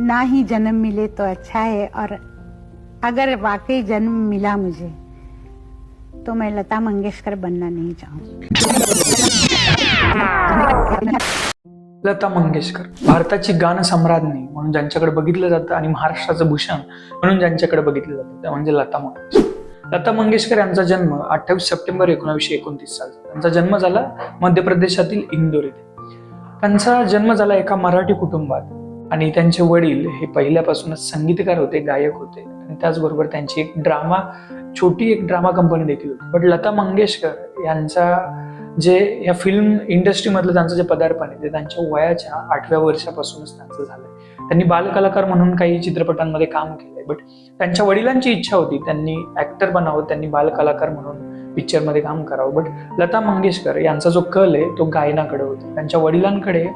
ना ही जन्म मिले तो अच्छा है और अगर वाकई जन्म मिला मुझे तो मैं लता मंगेशकर बनना नहीं चाहूंगी लता मंगेशकर भारताची गाणं सम्राज्ञी म्हणून ज्यांच्याकडे बघितलं जातं आणि महाराष्ट्राचं भूषण म्हणून ज्यांच्याकडे बघितलं जातं त्या म्हणजे लता मंगेशकर. लता मंगेशकर यांचा जन्म अठ्ठावीस सप्टेंबर एकोणीसशे एकोणतीस सालचा त्यांचा जन्म झाला मध्य प्रदेशातील इंदोर येथे त्यांचा जन्म झाला एका मराठी कुटुंबात. आणि त्यांचे वडील हे पहिल्यापासूनच संगीतकार होते गायक होते. आणि त्याचबरोबर त्यांची एक ड्रामा छोटी एक ड्रामा कंपनी देखील होती. बट लता मंगेशकर यांचा जे या फिल्म इंडस्ट्रीमधलं त्यांचं जे पदार्पण आहे ते त्यांच्या वयाच्या आठव्या वर्षापासूनच त्यांचं झालंय. त्यांनी बालकलाकार म्हणून काही चित्रपटांमध्ये काम केलंय. बट त्यांच्या वडिलांची इच्छा होती त्यांनी ऍक्टर बनावं त्यांनी बालकलाकार म्हणून पिक्चरमध्ये काम करावं. बट लता मंगेशकर यांचा जो कल आहे तो गायनाकडे होता. त्यांच्या वडिलांकडे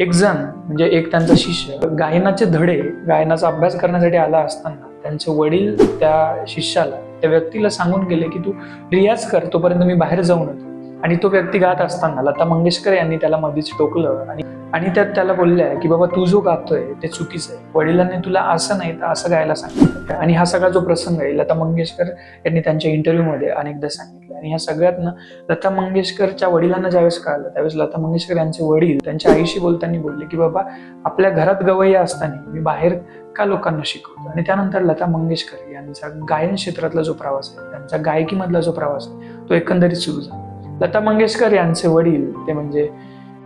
एक जण म्हणजे एक त्यांचा शिष्य गायनाचे धडे गायनाचा अभ्यास करण्यासाठी आला असताना त्यांचे वडील त्या शिष्याला त्या व्यक्तीला सांगून गेले की तू रियाज कर तोपर्यंत मी बाहेर जाऊन येतो. आणि तो व्यक्ती गात असताना लता मंगेशकर यांनी त्याला मध्येच टोकलं आणि आणि त्यात त्याला बोलल्या की बाबा तू जो गातोय ते चुकीचं आहे. वडिलांनी तुला असं नाही तर असं गायला सांगितलं. आणि हा सगळा जो प्रसंग आहे लता मंगेशकर यांनी त्यांच्या इंटरव्ह्यूमध्ये अनेकदा सांगितलं. आणि ह्या सगळ्यातनं लता मंगेशकरच्या वडिलांना ज्यावेळेस कळलं त्यावेळेस लता मंगेशकर यांचे वडील त्यांच्या आईशी बोलताना बोलले की बाबा आपल्या घरात गवय्या असताना मी बाहेर का लोकांना शिकवतो? आणि त्यानंतर लता मंगेशकर यांचा गायन क्षेत्रातला जो प्रवास आहे त्यांचा गायकीमधला जो प्रवास आहे तो एकंदरीत सुरू झाला. लता मंगेशकर यांचे वडील ते म्हणजे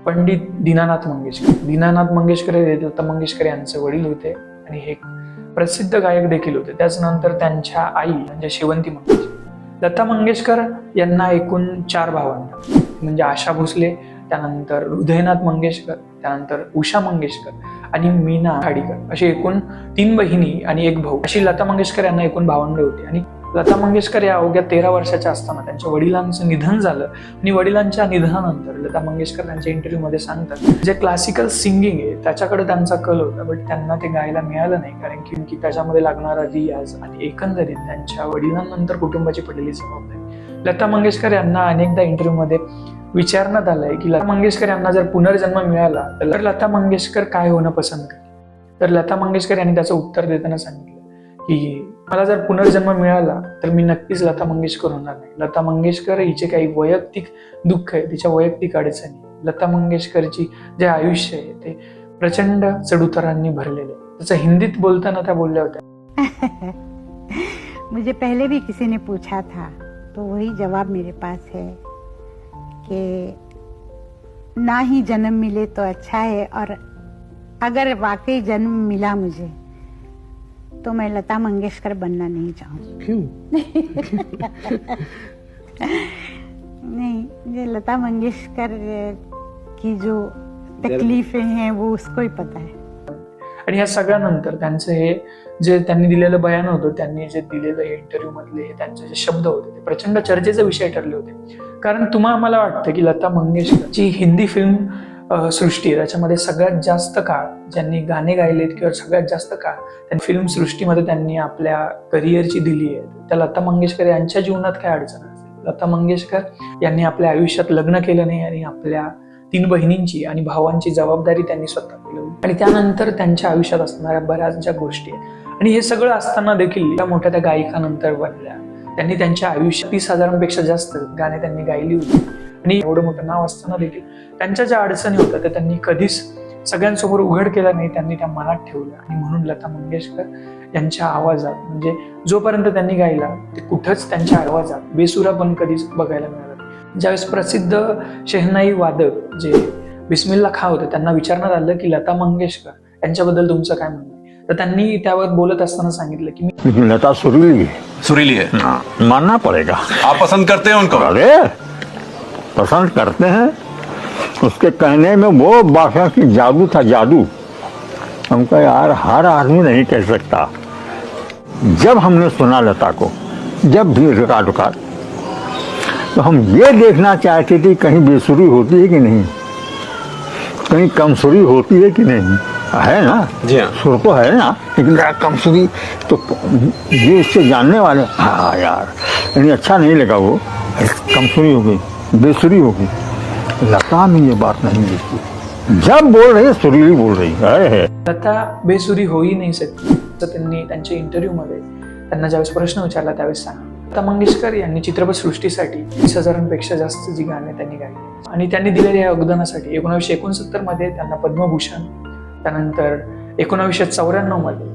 पंडित दीनानाथ मंगेशकर. दीनानाथ मंगेशकर हे लता मंगेशकर यांचे वडील होते आणि हे प्रसिद्ध गायक देखील होते. त्याचनंतर त्यांच्या आई म्हणजे शेवंती मंगेशकर. लता मंगेशकर यांना एकूण चार भावंड. म्हणजे आशा भोसले त्यानंतर हृदयनाथ मंगेशकर त्यानंतर उषा मंगेशकर आणि मीना खाडीकर. अशी एकूण तीन बहिणी आणि एक भाऊ. अशी लता मंगेशकर यांना एकूण भावंड होती. आणि लता मंगेशकर या अवघ्या तेरा वर्षाच्या असताना त्यांच्या वडिलांचं निधन झालं आणि वडिलांच्या निधनानंतर लता मंगेशकर त्यांच्या इंटरव्ह्यूमध्ये सांगतात जे क्लासिकल सिंगिंग आहे त्याच्याकडे त्यांचा कल होता बट त्यांना ते गायला मिळालं नाही कारण की की त्याच्यामध्ये लागणारा रियाज आणि एकंदरीत त्यांच्या वडिलांनंतर कुटुंबाची पडलेली जबाबदारी. लता मंगेशकर यांना अनेकदा इंटरव्ह्यूमध्ये विचारण्यात आलंय की लता मंगेशकर यांना जर पुनर्जन्म मिळाला तर लता मंगेशकर काय होणं पसंत करतील? तर लता मंगेशकर यांनी त्याचं उत्तर देताना सांगितलं की मला जर पुनर्जन्म मिळाला तर मी नक्कीच लता मंगेशकर होणार नाही. लता मंगेशकर हिचे काही वैयक्तिक दुःख आहे तिच्या वैयक्तिक अडचणी लता मंगेशकरची जे आयुष्य आहे ते प्रचंड चढउतारांनी भरलेले त्याचं हिंदीत बोलताना त्या बोलल्या होत्या. मुझे पहले भी किसी ने पूछा था तो वही जवाब मेरे पास है कि ना ही जन्म मिले तो अच्छा है और अगर वाकई जन्म मिला मुझे तो मैं लता मंगेशकर बनना नहीं चाहूंगी क्यों? नहीं मुझे लता मंगेशकर की जो तकलीफें हैं वो उसको ही पता है. आणि ह्या सगळ्यानंतर त्यांचं हे जे त्यांनी दिलेलं बयान होतं त्यांनी जे दिलेलं इंटरव्ह्यू मधले हे त्यांचे जे शब्द होते ते प्रचंड चर्चेचे विषय ठरले होते. कारण तुम्हाला मला वाटतं की लता मंगेशकर जी हिंदी फिल्म सृष्टी. त्याच्यामध्ये सगळ्यात जास्त काळ ज्यांनी गाणे गायलेत किंवा सगळ्यात जास्त काळ त्यांनी फिल्म सृष्टीमध्ये त्यांनी आपल्या करिअरची दिली आहे. त्या लता मंगेशकर यांच्या जीवनात काय अडचण असेल लता मंगेशकर यांनी आपल्या आयुष्यात लग्न केलं नाही आणि आपल्या तीन बहिणींची आणि भावांची जबाबदारी त्यांनी स्वतः केली आणि त्यानंतर त्यांच्या आयुष्यात असणाऱ्या बऱ्याच ज्या गोष्टी आहेत. आणि हे सगळं असताना देखील त्या मोठ्या त्या गायिकानंतर बनल्या. त्यांनी त्यांच्या आयुष्यात तीस हजारांपेक्षा जास्त गाणे त्यांनी गायली होती. आणि एवढं मोठं नाव असताना देखील त्यांच्या ज्या अडचणी होत्या त्या त्यांनी कधीच सगळ्यांसमोर उघड केला नाही. त्यांनी त्या मनात ठेवल्या आणि म्हणून लता मंगेशकर यांच्या आवाजात म्हणजे जोपर्यंत त्यांनी गायला ते कुठंच त्यांच्या आवाजात बेसुरा पण कधीच बघायला मिळाला नाही. ज्यावेळेस प्रसिद्ध शेहनाई वादक जे बिस्मिल्ला खा होते त्यांना विचारण्यात आलं की लता मंगेशकर यांच्याबद्दल तुमचं काय म्हणणं आहे? तर त्यांनी त्यावर बोलत असताना सांगितलं की मी लता सुरीली सुरीली है हाँ, मानना पड़ेगा. आप पसंद करते हैं उनको? अरे! पसंद करते हैं उसके कहने में वो भाषा की जादू था जादू। हम हमको यार हर आदमी नहीं कह सकता। जब हमने सुना लता को जब भी रिकॉर्ड रिकॉर्ड तो हम ये देखना चाहते थे कहीं बेसुरी होती है कि नहीं? कहीं कमसुरी होती है कि नहीं? है ना? जी हाँ। सुर तो है ना लेकिन कमसुरी तो ये इससे जानने वाले हाँ यार यानी अच्छा नहीं लगा वो। कमसुरी हो गई। बेसुरी हो लता में ये बात नहीं दिखती जब बोल रही है सुरीली बोल रही है। लता बेसुरी होई नाही शकते तर त्यांनी त्यांच्या इंटरव्ह्यूमध्ये त्यांना ज्यावेळेस प्रश्न विचारला त्यावेळेस सांगा. लता मंगेशकर यांनी चित्रपट सृष्टीसाठी वीस हजारांपेक्षा जास्त जी गाणी त्यांनी गायली. आणि त्यांनी दिलेल्या या योगदानासाठी एकोणीसशे एकोणसत्तरमध्ये त्यांना पद्मभूषण त्यानंतर एकोणावीसशे चौऱ्याण्णवमध्ये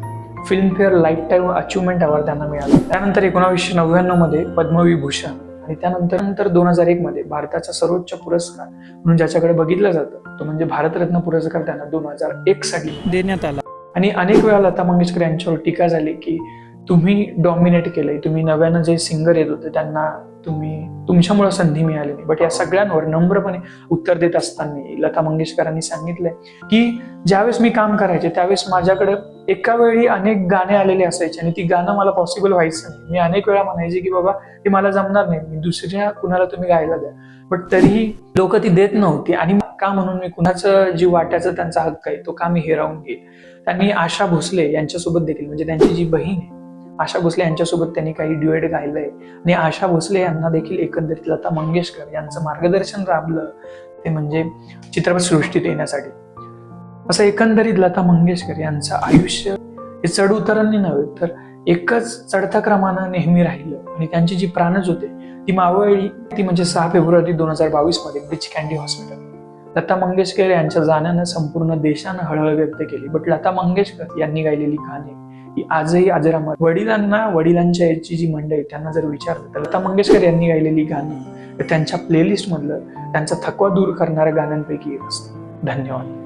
Filmfare life time achievement award त्यांना मिळाला. त्यानंतर एकोणावीसशे नव्याण्णवमध्ये पद्मविभूषण आणि त्यानंतर नंतर दोन हजार एक मध्ये भारताचा सर्वोच्च पुरस्कार म्हणून ज्याच्याकडे बघितलं जातं तो म्हणजे भारतरत्न पुरस्कार त्यांना दोन हजार एक साठी देण्यात आला. आणि अनेक वेळा लता मंगेशकर यांच्यावर टीका झाली की तुम्ही डॉमिनेट केलंय तुम्ही नव्यानं जे सिंगर येत होते त्यांना तुम्ही तुमच्यामुळं संधी मिळाली नाही. बट या सगळ्यांवर नम्रपणे उत्तर देत असताना लता मंगेशकरांनी सांगितलंय की ज्यावेळेस मी काम करायचे त्यावेळेस माझ्याकडे एका वेळी अनेक गाणे आलेले असायचे आणि ती गाणं मला पॉसिबल व्हायचं नाही. मी अनेक वेळा म्हणायचे की बाबा ते मला जमणार नाही. मी दुसऱ्या कुणाला तुम्ही गायला द्या. बट तरीही लोक ती देत नव्हती आणि का म्हणून मी कुणाचं जी वाट्याचा त्यांचा हक्क आहे तो का मी हिरावून घेईल? त्यांनी आशा भोसले यांच्यासोबत देखील म्हणजे त्यांची जी बहीण आहे आशा भोसले यांच्यासोबत त्यांनी काही ड्युएट गायलंय. आणि आशा भोसले यांना देखील एकंदरीत लता मंगेशकर यांचं मार्गदर्शन राबलं ते म्हणजे चित्रपट सृष्टीत येण्यासाठी. असं एकंदरीत लता मंगेशकर यांचं आयुष्य हे चढ उतरांनी नव्हे तर एकच चढता क्रमानं नेहमी राहिलं. आणि त्यांची जी प्राणच होते ती मावळी ती म्हणजे सहा फेब्रुवारी दोन हजार बावीसमध्ये ब्रिच कॅन्डी हॉस्पिटल. लता मंगेशकर यांच्या जाण्यानं संपूर्ण देशानं हळहळ व्यक्त केली. बट लता मंगेशकर यांनी गायलेली गाणी की आजही अजरामर वडिलांना वडिलांच्या याची जी मंडळी त्यांना जर विचारलं तर लता मंगेशकर यांनी गायलेली गाणी त्यांच्या प्लेलिस्टमधलं त्यांचा थकवा दूर करणाऱ्या गाण्यांपैकी एक असतं. धन्यवाद.